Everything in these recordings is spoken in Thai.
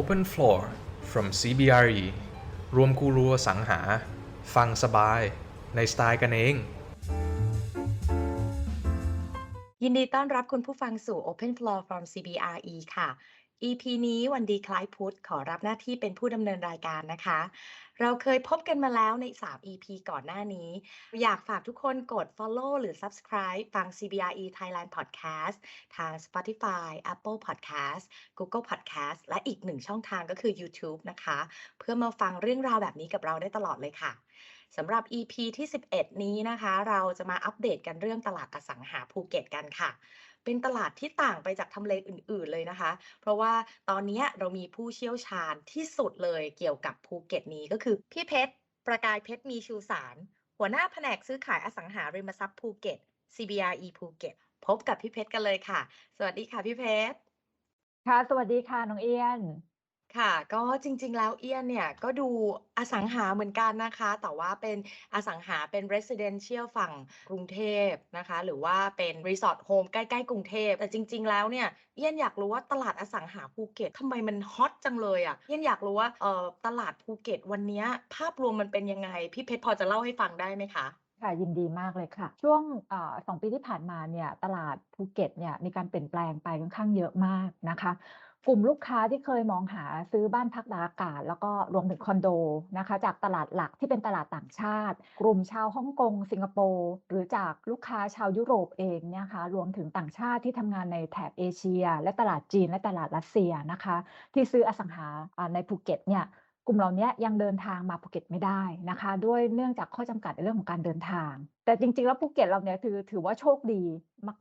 Open Floor from CBRE รวมกูรูอสังหา ฟังสบาย ในสไตล์กันเอง ยินดีต้อนรับคุณผู้ฟังสู่ Open Floor from CBRE ค่ะ EP นี้วันดีคล้ายพุธขอรับหน้าที่เป็นผู้ดำเนินรายการนะคะ เราเคยพบกันมาแล้วใน 3 EP ก่อนหน้านี้ อยากฝากทุกคนกด follow หรือ subscribe ฟัง CBRE Thailand Podcast ทาง Spotify Apple Podcast Google Podcast และอีกหนึ่งช่องทางก็คือ YouTube นะคะ เพื่อมาฟังเรื่องราวแบบนี้กับเราได้ตลอดเลยค่ะสำหรับ EP ที่ 11 นี้นะคะ เราจะมาอัปเดตกันเรื่องตลาดอสังหาภูเก็ตกันค่ะ เป็นตลาดที่ต่างไปจากทำเลอื่น ๆเลยนะคะ เพราะว่าตอนนี้เรามีผู้เชี่ยวชาญที่สุดเลยเกี่ยวกับภูเก็ตนี้ก็คือพี่เพชรประกายเพชรมีชูสาร หัวหน้าแผนกซื้อขายอสังหาริมทรัพย์ภูเก็ต CBRE ภูเก็ตพบกับพี่เพชรกันเลยค่ะ สวัสดีค่ะพี่เพชรค่ะ สวัสดีค่ะน้องเอียน ค่ะ ก็จริง ๆ แล้วเอี้ยนเนี่ย ก็ดูอสังหาเหมือนกันนะคะ แต่ว่าเป็นอสังหาเป็น residential ฝั่งกรุงเทพนะคะ หรือว่าเป็น resort home ใกล้ ๆ กรุงเทพ แต่จริง ๆ แล้วเนี่ย เอี้ยนอยากรู้ว่าตลาดอสังหาภูเก็ตทำไมมันฮอตจังเลยอะ่ะ เอี้ยนอยากรู้ว่าเอ่อตลาดภูเก็ตวันนี้ภาพรวมมันเป็นยังไง พี่เพชรพอจะเล่าให้ฟังได้ไหมคะค่ะยินดีมากเลยค่ะ ช่วงอสองปีที่ผ่านมาเนี่ยตลาดภูเก็ตเนี่ยมีการเปลี่ยนแปลงไปค่อนข้างเยอะมากนะคะ กลุ่มลูกค้าที่เคยมองหาซื้อบ้านพักตากอากาศ แล้วก็รวมถึงคอนโดนะคะ จากตลาดหลักที่เป็นตลาดต่างชาติ กลุ่มชาวฮ่องกง สิงคโปร์หรือจากลูกค้าชาวยุโรปเองเนี่ยนะคะรวมถึงต่างชาติที่ทำงานในแถบเอเชีย และตลาดจีนและตลาดรัสเซียนะคะ ที่ซื้ออสังหาในภูเก็ตเนี่ย กลุ่มเหล่านี้ยังเดินทางมาภูเก็ตไม่ได้นะคะ ด้วยเนื่องจากข้อจำกัดในเรื่องของการเดินทาง แต่จริงๆแล้วภูเก็ตเราเนี่ยถือถือว่าโชคดี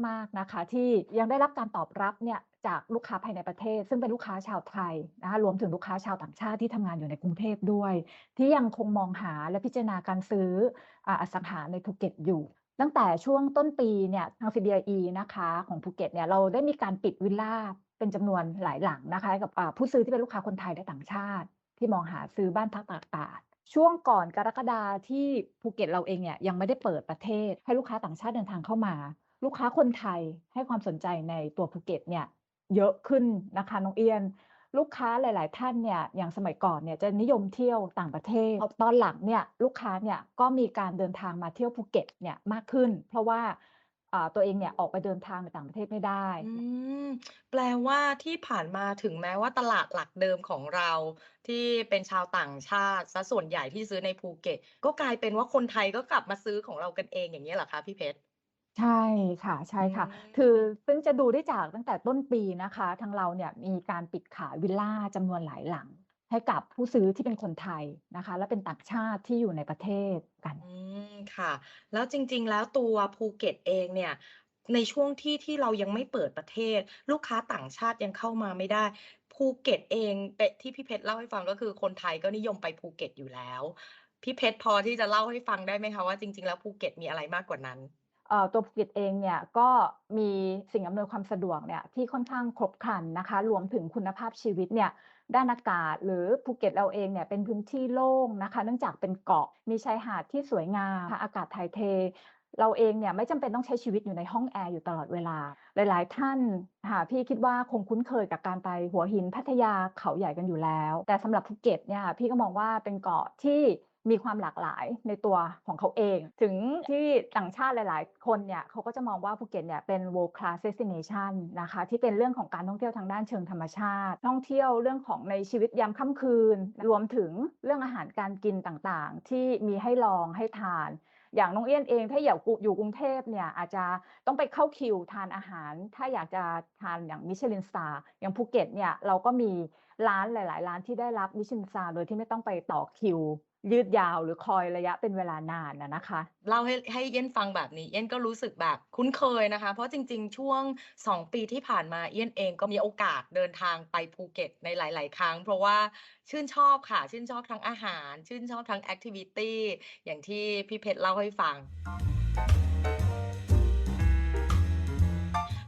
มากๆนะคะ ที่ยังได้รับการตอบรับเนี่ยจากลูกค้าภายในประเทศ ซึ่งเป็นลูกค้าชาวไทยนะคะรวมถึงลูกค้าชาวต่างชาติที่ทำงานอยู่ในกรุงเทพด้วย ที่ยังคงมองหาและพิจารณาการซื้อออสังหาในภูเก็ตอยู่ตั้งแต่ช่วงต้นปีเนี่ยทาง CBRE นะคะของภูเก็ตเนี่ยเราได้มีการปิดวิลล่าเป็นจำนวนหลายหลังนะคะ กับผู้ซื้อที่เป็นลูกค้าคนไทยและต่างชาติ ที่มองหาซื้อบ้านพักตากอากาศช่วงก่อนกรกฎาที่ภูเก็ตเราเองเนี่ยยังไม่ได้เปิดประเทศ ให้ลูกค้าต่างชาติเดินทางเข้ามา ลูกค้าคนไทยให้ความสนใจในตัวภูเก็ตเนี่ยเยอะขึ้นนะคะน้องเอียน ลูกค้าหลาย ๆ ท่านเนี่ยอย่างสมัยก่อนเนี่ยจะนิยมเที่ยวต่างประเทศตอนหลังเนี่ยลูกค้าเนี่ยก็มีการเดินทางมาเที่ยวภูเก็ตเนี่ยมากขึ้น เพราะว่าอ่า ตัวเองเนี่ยออกไปเดินทางไปต่างประเทศไม่ได้ อืมแปลว่าที่ผ่านมาถึงแม้ว่าตลาดหลักเดิมของเราที่เป็นชาวต่างชาติซะส่วนใหญ่ที่ซื้อในภูเก็ต ก็กลายเป็นว่าคนไทยก็กลับมาซื้อของเรากันเองอย่างนี้ยเหรอคะพี่เพชร ใช่ค่ะใช่ค่ะอืมคือซึ่งจะดูได้จากตั้งแต่ต้นปีนะคะ ทางเราเนี่ยมีการปิดขายวิลล่าจำนวนหลายหลัง ให้กับผู้ซื้อที่เป็นคนไทยนะคะ และเป็นต่างชาติที่อยู่ในประเทศกันอืมค่ะ แล้วจริง ๆ แล้วตัวภูเก็ตเองเนี่ย ในช่วงที่ที่เรายังไม่เปิดประเทศ ลูกค้าต่างชาติยังเข้ามาไม่ได้ภูเก็ตเองเป็ดที่พี่เพชรเล่าให้ฟังก็คือคนไทยก็นิยมไปภูเก็ตอยู่แล้ว พี่เพชรพอที่จะเล่าให้ฟังได้ไหมคะว่าจริง ๆ แล้วภูเก็ตมีอะไรมากกว่านั้น ตัวภูเก็ตเองเนี่ยก็มีสิ่งอำนวยความสะดวกเนี่ยที่ค่อนข้างครบครันนะคะ รวมถึงคุณภาพชีวิตเนี่ยด้านอากาศ หรือภูเก็ตเราเองเนี่ยเป็นพื้นที่โล่งนะคะ เนื่องจากเป็นเกาะมีชายหาดที่สวยงามอากาศถ่ายเท เราเองเนี่ยไม่จำเป็นต้องใช้ชีวิตอยู่ในห้องแอร์อยู่ตลอดเวลา หลาย ๆ ท่านค่ะพี่คิดว่าคงคุ้นเคยกับการไปหัวหินพัทยาเขาใหญ่กันอยู่แล้ว แต่สำหรับภูเก็ตเนี่ยพี่ก็มองว่าเป็นเกาะที่ มีความหลากหลายในตัวของเขาเอง ถึงที่ต่างชาติหลาย ๆ คนเนี่ยเขาก็จะมองว่าภูเก็ตเนี่ยเป็น world class destination นะคะที่เป็นเรื่องของการท่องเที่ยวทางด้านเชิงธรรมชาติ ท่องเที่ยวเรื่องของในชีวิตยามค่ำคืน รวมถึงเรื่องอาหารการกินต่างๆ ที่มีให้ลองให้ทาน อย่างน้องเอี้ยนเองถ้าอยากอยู่กรุงเทพเนี่ยอาจจะต้องไปเข้าคิวทานอาหาร ถ้าอยากจะทานอย่างมิชลินสตาร์อย่างภูเก็ตเนี่ยเราก็มี ร้านหลาย ๆ ร้านที่ได้รับมิชลินสตาโดยที่ไม่ต้องไปต่อคิว ยืดยาวหรือคอยระยะเป็นเวลานานนะนะคะ เล่าให้ให้เอี้ยนฟังแบบนี้เอี้ยนก็รู้สึกแบบคุ้นเคยนะคะ เพราะจริง ๆ ช่วง 2 ปีที่ผ่านมาเอี้ยนเองก็มีโอกาสเดินทางไปภูเก็ตในหลาย ๆ ครั้ง เพราะว่าชื่นชอบค่ะ ชื่นชอบทั้งอาหาร ชื่นชอบทั้งแอคทิวิตี้อย่างที่พี่เพชรเล่าให้ฟัง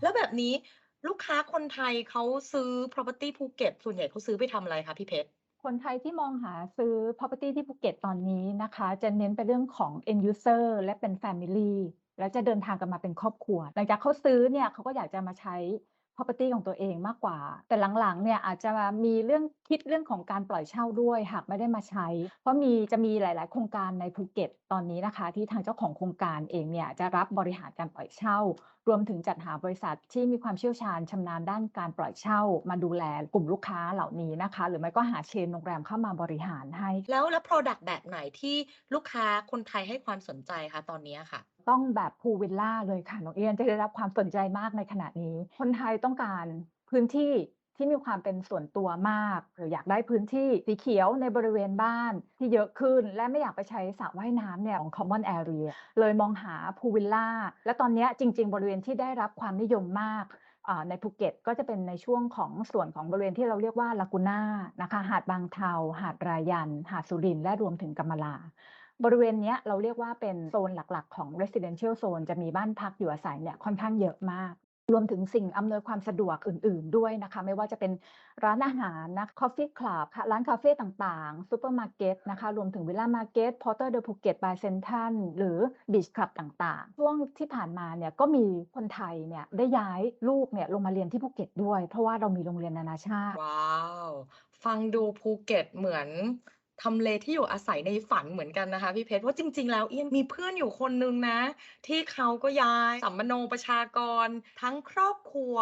แล้วแบบนี้ ลูกค้าคนไทยเขาซื้อ property ภูเก็ตส่วนใหญ่เขาซื้อไปทำอะไรคะพี่เพชรคนไทยที่มองหาซื้อ property ที่ภูเก็ตตอนนี้นะคะ จะเน้นไปเรื่องของ end user และเป็น family แล้วจะเดินทางกันมาเป็นครอบครัว หลังจากเขาซื้อเนี่ยเขาก็อยากจะมาใช้ property ของตัวเองมากกว่า แต่หลังๆเนี่ยอาจจะมีเรื่องคิดเรื่องของการปล่อยเช่าด้วยหากไม่ได้มาใช้ เพราะมีจะมีหลาย ๆ โครงการในภูเก็ตตอนนี้นะคะ ที่ทางเจ้าของโครงการเองเนี่ยจะรับบริหารการปล่อยเช่า รวมถึงจัดหาบริษัทที่มีความเชี่ยวชาญชำนาญด้านการปล่อยเช่า มาดูแลกลุ่มลูกค้าเหล่านี้นะคะ หรือไม่ก็หาเชนโรงแรมเข้ามาบริหารให้ แล้วแล้ว Product แบบไหนที่ลูกค้าคนไทยให้ความสนใจคะตอนนี้ค่ะ? ต้องแบบพูวิลล่าเลยค่ะน้องเอียนจะได้รับความสนใจมากในขณะนี้ คนไทยต้องการพื้นที่ที่มีความเป็นส่วนตัวมาก หรืออยากได้พื้นที่สีเขียวในบริเวณบ้านที่เยอะขึ้น และไม่อยากไปใช้สระว่ายน้ำเนี่ยของ Common Area เลยมองหาพูวิลล่า และตอนนี้จริง ๆ บริเวณที่ได้รับความนิยมมากในภูเก็ตก็จะเป็นในช่วงของส่วนของบริเวณที่เราเรียกว่า Laguna นะคะ หาดบางเทา หาดรายัน หาดสุรินและรวมถึงกำมะลา บริเวณนี้เราเรียกว่าเป็นโซนหลักๆ ของ Residential Zone จะมีบ้านพักอยู่อาศัยเนี่ยค่อนข้างเยอะมาก รวมถึงสิ่งอำนวยความสะดวกอื่น ๆ ด้วยนะคะ ไม่ว่าจะเป็นร้านอาหารนะคอฟฟี่คลับค่ะร้านคาเฟ่ต่างๆซูเปอร์มาร์เก็ตนะคะรวมถึงวิลล่ามาร์เก็ต Porter de Phuket by Central หรือบีชคลับต่างๆ ช่วงที่ผ่านมาเนี่ยก็มีคนไทยเนี่ยได้ย้ายลูกเนี่ยลงมาเรียนที่ภูเก็ตด้วย เพราะว่าเรามีโรงเรียนนานาชาติว้าวฟังดูภูเก็ตเหมือน ทำเลที่อยู่อาศัยในฝันเหมือนกันนะคะพี่เพชรว่าจริง ๆ แล้วเอียนมีเพื่อนอยู่คนหนึ่งนะ ที่เขาก็ย้ายสัมมโนประชากร ทั้งครอบครัว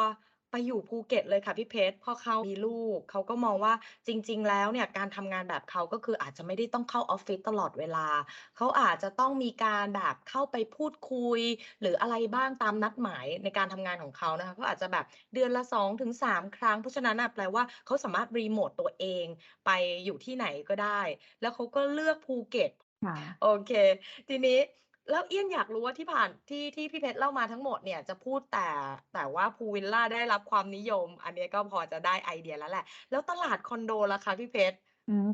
ไปอยู่ภูเก็ตเลยค่ะพี่เพชรเพราะเขามีลูก เขาก็มองว่าจริง ๆ แล้วเนี่ยการทำงานแบบเขาก็คืออาจจะไม่ได้ต้องเข้าออฟฟิศตลอดเวลา เขาอาจจะต้องมีการแบบเข้าไปพูดคุย หรืออะไรบ้างตามนัดหมายในการทำงานของเขานะคะเขาอาจจะแบบเดือนละ2-3ครั้ง เพราะฉะนั้นน่ะแปลว่าเขาสามารถรีโมตตัวเองไปอยู่ที่ไหนก็ได้ แล้วเขาก็เลือกภูเก็ตค่ะโอเค ทีนี้ แล้วเอี้ยนอยากรู้ว่าที่ผ่านที่ที่พี่เพชรเล่ามาทั้งหมดเนี่ยจะพูดแต่แต่ว่าพูลวิลล่าได้รับความนิยม อันนี้ก็พอจะได้ไอเดียแล้วแหละ แล้วตลาดคอนโดล่ะคะพี่เพชร?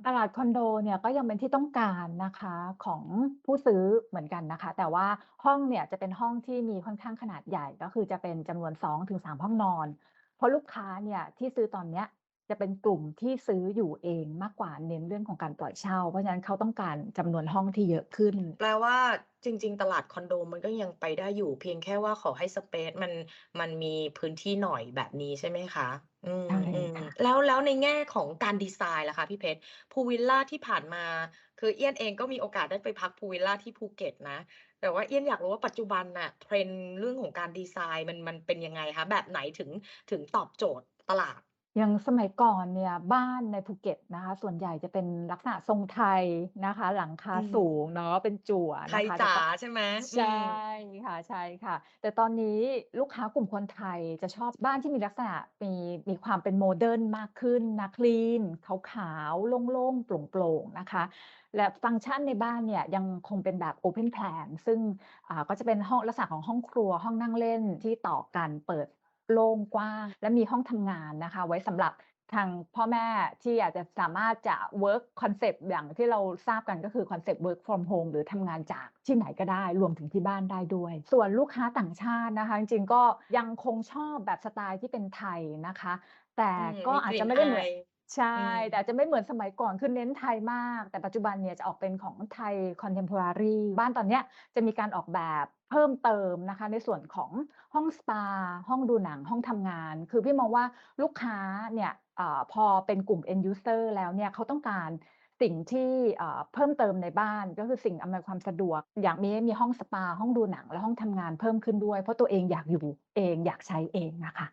ตลาดคอนโดเนี่ยก็ยังเป็นที่ต้องการนะคะของผู้ซื้อเหมือนกันนะคะ แต่ว่าห้องเนี่ยจะเป็นห้องที่มีค่อนข้างขนาดใหญ่ก็คือจะเป็นจำนวน2-3ห้องนอน เพราะลูกค้าเนี่ยที่ซื้อตอนเนี้ย จะเป็นกลุ่มที่ซื้ออยู่เองมากกว่าเน้นเรื่องของการปล่อยเช่า เพราะฉะนั้นเขาต้องการจำนวนห้องที่เยอะขึ้น แปลว่าจริง ๆ ตลาดคอนโดมันก็ยังไปได้อยู่ เพียงแค่ว่าขอให้สเปซมันมันมีพื้นที่หน่อยแบบนี้ใช่ไหมคะ?อืมใช่ๆค่ะแล้วแล้วในแง่ของการดิไซน์ล่ะคะพี่เพชรพูลวิลลาที่ผ่านมา คือเอียนเองก็มีโอกาสได้ไปพักพูลวิลลาที่ภูเก็ตนะ แต่ว่าเอียนอยากรู้ว่าปัจจุบันน่ะ Trend เรื่องของการดิไซน์มันมันเป็นยังไงคะ?แบบไหนถึงถึงตอบโจทย์ตลาด? อย่างสมัยก่อนเนี่ยบ้านในภูเก็ตนะคะ ส่วนใหญ่จะเป็นลักษณะทรงไทยนะคะ หลังคาอืม สูงเนาะเป็นจั่วไทนะยคะจ๋าแต่ตอนใช่ไหม?อืใช่ม ค่ะใช่ค่ะ แต่ตอนนี้ลูกค้ากลุ่มคนไทยจะชอบบ้านที่มีลักษณะมีมีความเป็นโมเดิร์นมากขึ้นนะคลีนขาวๆ โล่งๆ โปร่งๆ นะคะ และฟังก์ชันในบ้านเนี่ยยังคงเป็นแบบ Open Plan ซึ่ง อ่าก็จะเป็นห้องลักษณะของห้องครัวห้องนั่งเล่นที่ต่อกันเปิด โล่งกว้าง และมีห้องทำงานนะคะ ไว้สำหรับทางพ่อแม่ที่อยากจะสามารถจะเวิร์กคอนเซปต์อย่างที่เราทราบกันก็คือคอนเซปต์ Work from Home หรือทำงานจากที่ไหนก็ได้รวมถึงที่บ้านได้ด้วย ส่วนลูกค้าต่างชาตินะคะ จริงๆก็ยังคงชอบแบบสไตล์ที่เป็นไทยนะคะ แต่อืมก็มีอากจลิ่จะนไม่อได้าเหมือนยใช่อืมแต่อาจจะไม่เหมือนสมัยก่อนคือเน้นไทยมาก แต่ปัจจุบันเนี่ยจะออกเป็นของไทย Contemporary บ้านตอนเนี้ยจะมีการออกแบบ เพิ่มเติมนะคะ ในส่วนของห้องสปา ห้องดูหนังห้องทำงาน คือพี่มองว่าลูกค้าเนี่ยอพอเป็นกลุ่ม End User แล้วเนี่ยเขาต้องการสิ่งที่เพิ่มเติมในบ้านก็คือสิ่งอำนวยความสะดวก อยากมีมีห้องสปา ห้องดูหนัง และห้องทำงานเพิ่มขึ้นด้วย เพราะตัวเองอยากอยู่เองอยากใช้เองอะคะ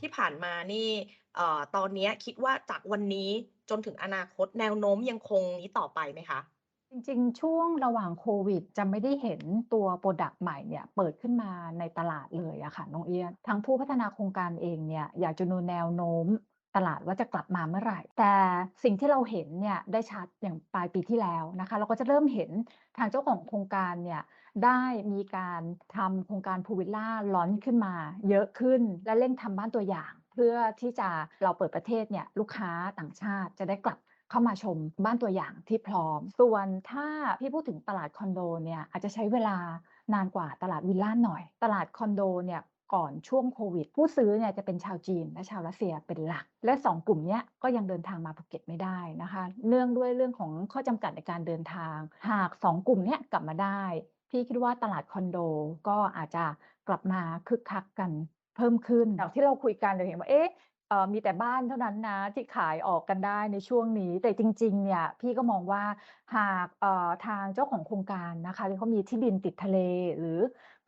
ที่ผ่านมานี่ตอนนี้คิดว่าจากวันนี้จนถึงอนาคตแนวโน้มยังคงนี้ต่อไปไหมคะ? จริงๆ ช่วงระหว่างโควิด จะไม่ได้เห็นตัวพรดักต์ใหม่เนี่ยเปิดขึ้นมาในตลาดเลยอะค่ะน้องเอียนทางผู้พัฒนาโครงการเองเนี่ยอยากจะดูแนวโน้มตลาดว่าจะกลับมาเมื่อไหร่ แต่สิ่งที่เราเห็นเนี่ยได้ชัดอย่างปลายปีที่แล้วนะคะ เราก็จะเริ่มเห็นทางเจ้าของโครงการเนี่ยได้มีการทำโครงการพูลวิลล่า launch ขึ้นมา เยอะขึ้นและเร่งทำบ้านตัวอย่าง เพื่อที่จะเราเปิดประเทศเนี่ยลูกค้าต่างชาติจะได้กลับ เข้ามาชมบ้านตัวอย่างที่พร้อม ส่วนถ้าพี่พูดถึงตลาดคอนโดเนี่ยอาจจะใช้เวลานานกว่าตลาดวิลล่าหน่อย ตลาดคอนโดเนี่ยก่อนช่วงโควิด ผู้ซื้อเนี่ยจะเป็นชาวจีนและชาวรัสเซียเป็นหลัก และ 2 กลุ่มเนี้ยก็ยังเดินทางมาภูเก็ตไม่ได้นะคะ เนื่องด้วยเรื่องของข้อจำกัดในการเดินทาง หาก 2 กลุ่มเนี้ยกลับมาได้ พี่คิดว่าตลาดคอนโดก็อาจจะกลับมาคึกคักกันเพิ่มขึ้นจากที่เราคุยกันเราเห็นว่าเอ๊ะ เอ่อมีแต่บ้านเท่านั้นนะที่ขายออกกันได้ในช่วงนี้ แต่จริง ๆ เนี่ย พี่ก็มองว่า หาก เอ่อ ทางเจ้าของโครงการนะคะ ที่เขามีที่ดินติดทะเล หรือ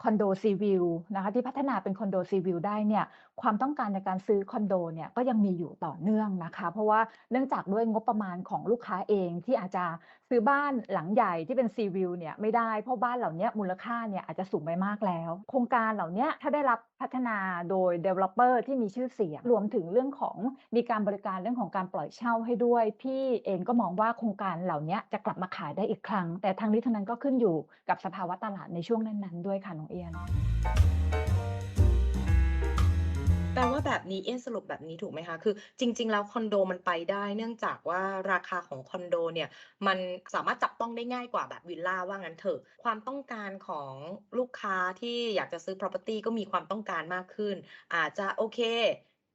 คอนโดซีวิวนะคะที่พัฒนาเป็นคอนโดซีวิวได้เนี่ยความต้องการในการซื้อคอนโดเนี่ยก็ยังมีอยู่ต่อเนื่องนะคะ เพราะว่าเนื่องจากด้วยงบประมาณของลูกค้าเองที่อาจจะซื้อบ้านหลังใหญ่ที่เป็นซีวิวเนี่ยไม่ได้เพราะบ้านเหล่านี้มูลค่าเนี่ยอาจจะสูงไปมากแล้ว โครงการเหล่านี้ถ้าได้รับพัฒนาโดย developer ที่มีชื่อเสียงรวมถึงเรื่องของมีการบริการเรื่องของการปล่อยเช่าให้ด้วย พี่เองก็มองว่าโครงการเหล่านี้จะกลับมาขายได้อีกครั้ง แต่ทั้งนี้ทั้งนั้นก็ขึ้นอยู่กับสภาวะตลาดในช่วงนั้นๆด้วยค่ะน้องเอียน แปลว่าแบบนี้เอ็นสรุปแบบนี้ถูกไหมคะ คือจริง ๆ แล้วคอนโดมันไปได้ เนื่องจากว่าราคาของคอนโดเนี่ยมันสามารถจับต้องได้ง่ายกว่าแบบวิลล่าว่างั้นเถอะ ความต้องการของลูกค้าที่อยากจะซื้อ property ก็มีความต้องการมากขึ้น อาจจะโอเค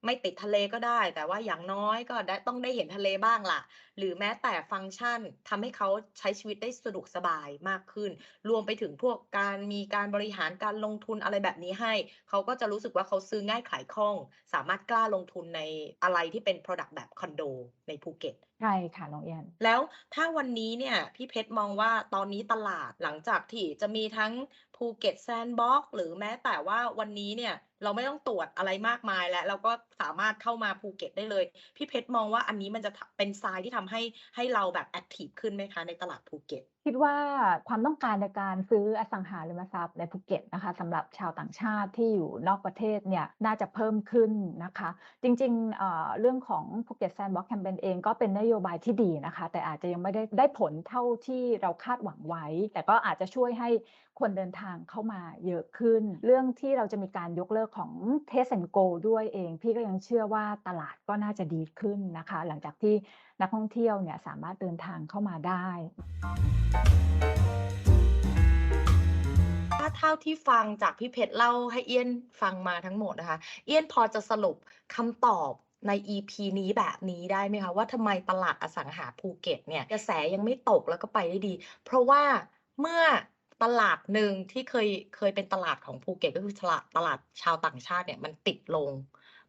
ไม่ติดทะเลก็ได้ แต่ว่าอย่างน้อยก็ได้ต้องได้เห็นทะเลบ้างล่ะ หรือแม้แต่ฟังก์ชันทำให้เขาใช้ชีวิตได้สะดวกสบายมากขึ้น รวมไปถึงพวกการมีการบริหารการลงทุนอะไรแบบนี้ให้ เขาก็จะรู้สึกว่าเขาซื้อง่ายขายคล่อง สามารถกล้าลงทุนในอะไรที่เป็น Product แบบคอนโดในภูเก็ตใช่ค่ะน้องเอียนแล้วถ้าวันนี้เนี่ยพี่เพชรมองว่าตอนนี้ตลาดหลังจากที่จะมีทั้งภูเก็ตแซนด์บ็อกหรือแม้แต่ว่าวันนี้เนี่ยเราไม่ต้องตรวจอะไรมากมายแล้วเราก็ สามารถเข้ามาภูเก็ตได้เลย พี่เพชรมองว่าอันนี้มันจะเป็นทรายที่ทำให้ให้เราแบบแอคทีฟขึ้นไหมคะในตลาดภูเก็ตคิดว่าความต้องการในการซื้ออสังหาริมทรัพย์ในภูเก็ตนะคะสำหรับชาวต่างชาติที่อยู่นอกประเทศเนี่ยน่าจะเพิ่มขึ้นนะคะ จริงๆเเรื่องของภูเก็ตแซนด์บ็อกแคมเปญเองก็เป็นนโยบายที่ดีนะคะ แต่อาจจะยังไม่ได้ได้ผลเท่าที่เราคาดหวังไว้ แต่ก็อาจจะช่วยให้คนเดินทางเข้ามาเยอะขึ้น เรื่องที่เราจะมีการยกเลิกของเทสแอนโกด้วยเอง พี่ก็ยังเชื่อว่าตลาดก็น่าจะดีขึ้นนะคะ หลังจากที่นักท่องเที่ยวเนี่ยสามารถเดินทางเข้ามาได้ถ้าเท่าที่ฟังจากพี่เพชรเล่าให้เอี้ยนฟังมาทั้งหมดนะคะ เอี้ยนพอจะสรุปคำตอบใน EP นี้แบบนี้ได้ไหมคะ ว่าทำไมตลาดอสังหาภูเก็ตเนี่ยกระแสยังไม่ตกแล้วก็ไปได้ดี เพราะว่าเมื่อตลาดหนึ่งที่เคยเคยเป็นตลาดของภูเก็ตก็คือตลาดตลาดชาวต่างชาติเนี่ยมันติดลง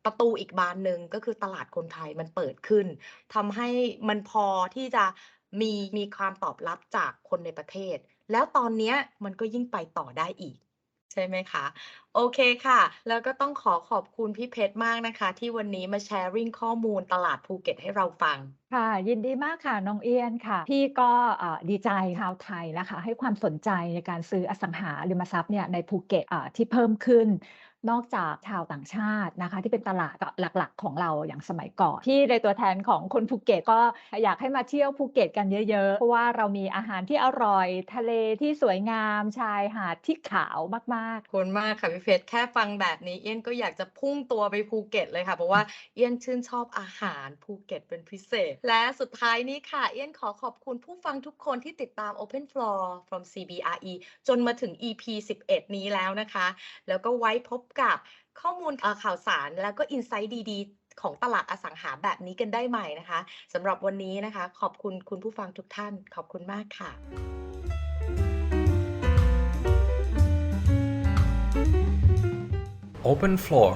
ประตูอีกบานหนึ่งก็คือตลาดคนไทยมันเปิดขึ้นทำให้มันพอที่จะมีมีความตอบรับจากคนในประเทศ แล้วตอนเนี้ยมันก็ยิ่งไปต่อได้อีก ใช่ไหมคะ โอเคค่ะ แล้วก็ต้องขอขอบคุณพี่เพชรมากนะคะ ที่วันนี้มาแชร์ริ่งข้อมูลตลาดภูเก็ตให้เราฟังค่ะยินดีมากค่ะน้องเอียนค่ะ พี่ก็ดีใจชาวไทยนะคะ ให้ความสนใจในการซื้ออสังหาริมทรัพย์เนี่ยในภูเก็ตที่เพิ่มขึ้น นอกจากชาวต่างชาตินะคะ ที่เป็นตลาดหลักๆ ของเราอย่างสมัยก่อนที่ในตัวแทนของคนภูเก็ตก็อยากให้มาเที่ยวภูเก็ตกันเยอะๆ เพราะว่าเรามีอาหารที่อร่อย ทะเลที่สวยงามชายหาดที่ขาวมากๆคุณมากค่ะพี่เพชรแค่ฟังแบบนี้เอี้ยนก็อยากจะพุ่งตัวไปภูเก็ตเลยค่ะ เพราะว่าเอี้ยนชื่นชอบอาหารภูเก็ตเป็นพิเศษ และสุดท้ายนี้ค่ะ เอี้ยนขอขอบคุณผู้ฟังทุกคนที่ติดตาม Open Floor from CBRE จนมาถึง EP 11 นี้แล้วนะคะ แล้วก็ไว้พบกับข้อมูลข่าวสารแล้วก็อินไซต์ดีๆ ของตลาดอสังหาแบบนี้กันได้ใหม่นะคะสำหรับวันนี้นะคะ ขอบคุณคุณผู้ฟังทุกท่าน ขอบคุณมากค่ะ Open Floor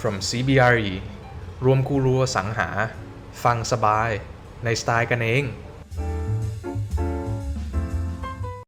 from CBRE รวมกูรูสังหา ฟังสบาย ในสไตล์กันเอง